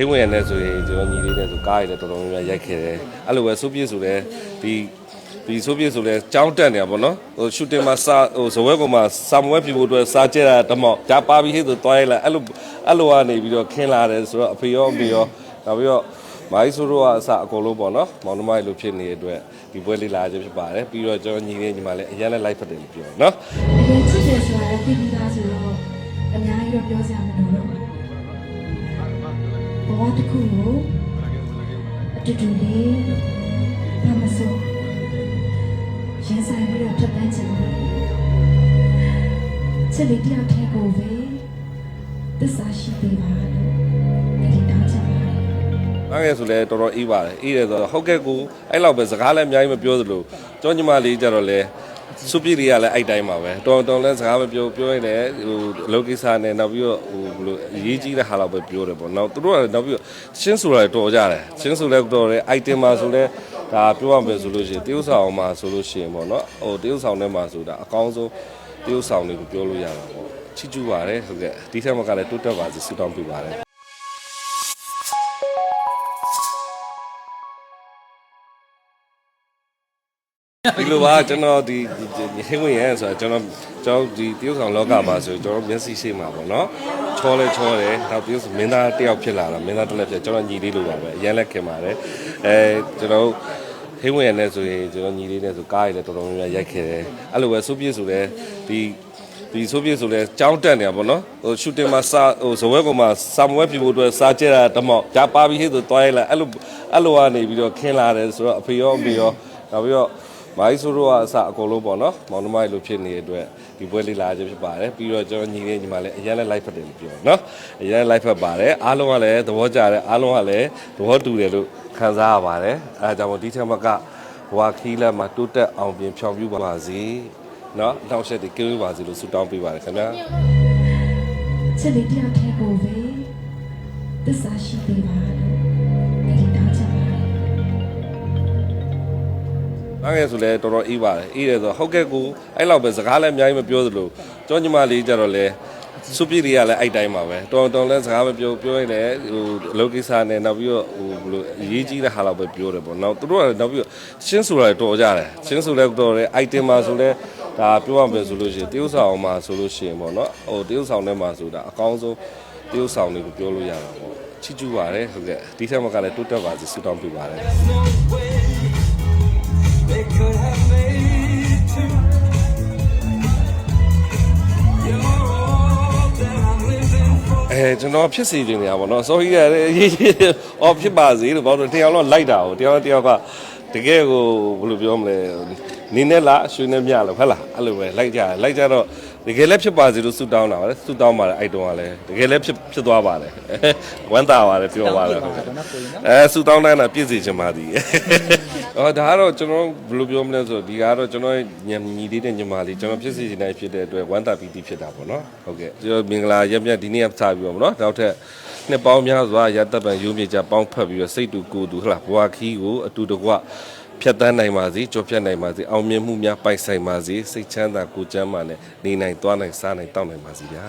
ဟင်းဝင်ရတဲ့ဆိုရင်ကျွန်တော်ညီလေးနဲ့ဆိုကားရည်လည်းတော်တော်များများရိုက်ခဲ့တယ်အဲ့လိုပဲစိုးပြည့်ဆိုလည်းဒီဒီစိုးပြည့်ဆိုလည်းကြောင်းတက်နေတာပေါ့နော်ဟိုရှူတင်မှာစာဟိုဇဝဲကောင်မှာစာမဝဲပြဖို့အတွက်စားကြတာတမောက်ဒါပါပြီးဟိဆိုတွားရလာအဲ့လိုအဲ့လိုကနေပြီးတော့ခင်းလာတယ်ဆိုတော့အဖေရောအမေရောနောက်ပြီးတော့မိုင်းဆိုတော့အစအကုန်လုံးပေါ့နော်မောင်နှမလိုဖြစ်နေတဲ့အတွက်ဒီပွဲလေးလာခြင်းဖြစ်ပါတယ်ပြီးတော့ကျွန်တော်ညီလေးညီမလေးအရင်လည်း live ဖတ်တယ်လို့ပြောနော်တကယ်ချစ်တယ်ဆိုတာလည်းသိပြီးသားဆိုတော့အများကြီးတော့ပြောစရာမလိုတော့ဘူးဘ ဝတစ်ခုကိုအတူတူလေးဘာမဆိုရင်ဆိုင်ပြီးတော့ဖြတ်တန်းချင်တယ်ချစ်လေးတယောက်တည်းကိုပဲသစ္စာရှိပေးပါလို့ဒီတောင်းချင်ပါတယ်အားငယ်ဆိုလဲတော်တော်အေးပါတယ်အေးတယ်ဆိုတော့ဟုတ်ကဲ့ကိုအဲ့လောက်ပဲစကားလည်းအများကြီးမပြောသလိုကျောင်းညီမလေးကြတော့လဲ စုပြည့်လေးကလည်းအဲ့တိုင်းပါပဲတော်တော်လဲစကားမပြောပြောရင်လည်းဟိုအလုပ်ကိစ္စနဲ့နောက်ပြီးတော့ဟိုဘယ်လိုအရေးကြီးတဲ့ဟာလောက်ပဲပြောတယ်ပေါ့နောက်သူတို့ကလည်းနောက်ပြီးတော့ရှင်းဆိုတာတော်ကြတယ်ရှင်းဆိုလဲတော်တယ် item မှာဆိုလဲဒါပြောရမယ်ဆိုလို့ရှိရင်တရုပ်ဆောင်မှာဆိုလို့ရှိရင်ပေါ့နော်ဟိုတရုပ်ဆောင်ထဲမှာဆိုတာအကောင်းဆုံးတရုပ်ဆောင်တွေကိုပြောလို့ရတာပေါ့ချီးကျူးပါတယ်ဟုတ်ကဲ့ဒီထက်မှကလည်းတိုးတက်ပါစေဆုတောင်းပေးပါတယ် ဒီလိုပါကျွန်တော်ဒီဟင်းဝင်ရဲဆိုတာကျွန်တော်ကျွန်တော်ဒီတရုတ်ဆောင်လောကမှာဆိုကျွန်တော်မျက်စိရှိမှာပေါ့နော်ချောလဲချောတယ်နောက်တရုတ်မင်းသားတယောက်ဖြစ်လာတာမင်းသားတစ်လက်ဖြစ်ကျွန်တော်ညီလေးလိုပါပဲအရင်လက်ခင်ပါတယ်အဲကျွန်တော်ဟင်းဝင်ရဲနဲ့ဆိုရင်ကျွန်တော်ညီလေးနဲ့ဆိုကားရည်လည်းတော်တော်များများရိုက်ခဲ့တယ်အဲ့လိုပဲစိုးပြည့်ဆိုလည်းဒီဒီဆိုပြည့်ဆိုလဲကြောင်းတက်နေတာပေါ့နော်ဟိုရှူတင်မှာစာဟိုဇဝဲကောင်မှာစာမဝဲပြဖို့အတွက်စားကြတာတမောက်ဒါပါပြီးဟိဆိုတွားရလာအဲ့လိုအဲ့လိုကနေပြီးတော့ခင်းလာတယ်ဆိုတော့အဖေရောအမေရောနောက်ပြီးတော့ မိုင်းဆိုတော့အစအကုန်လုံးပေါ့နော်မောင်နှမလိုဖြစ်နေတဲ့အတွက်ဒီပွဲလေးလာခြင်းဖြစ်ပါတယ်ပြီးတော့ကျွန်တော်ညီလေးညီမလေးအရင်လည်း live ဖတ်တယ်လို့ပြောနော်အရင် live ဖတ်ပါတယ်အားလုံးကလည်းသဘောကျတယ်အားလုံးကလည်းသဘောတူတယ်လို့ခံစားရပါတယ်အဲဒါကြောင့်ဒီထက်မကဘွာခီးလက်မှာတိုးတက်အောင်ပြင်ဖြောင်ပြပါစေနော်အနောက်ဆက်တွေကင်းဝေးပါစေလို့ဆုတောင်းပေးပါတယ်ခင်ဗျာချစ်လေးတယောက်တည်းကိုပဲသစ္စာရှိပေးပါ အားငယ်ဆိုလဲတော်တော်အေးပါတယ်အေးတယ်ဆိုတော့ဟုတ်ကဲ့ကိုအဲ့လောက်ပဲစကားလည်းအများကြီးမပြောသလိုကျောင်းညီမလေးကြတော့လဲစုပြည့်လေးကလည်းအဲ့တိုင်းပါပဲတော်တော်လဲစကားမပြောပြောရင်လည်းဟိုအလုပ်ကိစ္စနဲ့နောက်ပြီးတော့ဟိုဘယ်လိုအရေးကြီးတဲ့ဟာလောက်ပဲပြောတယ်ပေါ့နောက်သူတို့ကနောက်ပြီးတော့ရှင်းဆိုတာတော်ကြတယ်ရှင်းဆိုလဲတော်တယ် item မှာဆိုလဲဒါပြောရမယ်ဆိုလို့ရှိရင်တရုပ်ဆောင်မှာဆိုလို့ရှိရင်ပေါ့နော်ဟိုတရုပ်ဆောင်ထဲမှာဆိုတာအကောင်းဆုံးတရုပ်ဆောင်တွေကိုပြောလို့ရတာပေါ့ချီးကျူးပါတယ်ဟုတ်ကဲ့ဒီထက်မှကလည်းတိုးတက်ပါစေဆုတောင်းပေးပါတယ် အဲကျွန်တော်ဖြစ်စီနေရပါတော့ sorry ရတယ်အော်ဖြစ်ပါစေလို့ဘာလို့တရားတော့လိုက်တာကိုတရားတယောက်ကတကယ်ကိုဘယ်လိုပြောမလဲ နင်းနဲ့လားရွှေနဲ့မြလားဟုတ်လားအဲ့လိုပဲလိုက်ကြလိုက်ကြတော့တကယ်လည်းဖြစ်ပါစေလို့ဆုတောင်းတာပါလေဆုတောင်းပါတယ်အဲ့တုန်းကလည်းတကယ်လည်းဖြစ်ဖြစ်သွားပါတယ်ဝမ်းသာပါတယ်ပြောပါတယ်ဟုတ်ကဲ့အဲဆုတောင်းတိုင်းတာပြည့်စုံချင်ပါသည်အော်ဒါကတော့ကျွန်တော်ဘယ်လိုပြောမလဲဆိုတော့ဒီကတော့ကျွန်တော်ညညီလေးတဲ့ညီမလေးကျွန်တော်ဖြစ်စီနေဖြစ်တဲ့အတွက်ဝမ်းသာပီတိဖြစ်တာပေါ့နော်ဟုတ်ကဲ့ကျွန်တော်မင်္ဂလာရက်မြတ်ဒီနေ့ကစပြီးတော့ပေါ့နော်နောက်ထပ်နှစ်ပေါင်းများစွာရတပံရုံးမြေကြပေါင်းဖက်ပြီးတော့စိတ်တူကိုယ်တူဟလာဘွာခီးကိုအတူတကွ ဖြတ်တန်းနိုင်ပါစေကြောဖြတ်နိုင်ပါစေအောင်မြင်မှုများပိုင်ဆိုင်ပါစေစိတ်ချမ်းသာကိုယ်ကျန်းမာနဲ့နေနိုင်သွားနိုင်စားနိုင်တောက်နိုင်ပါစေဗျာ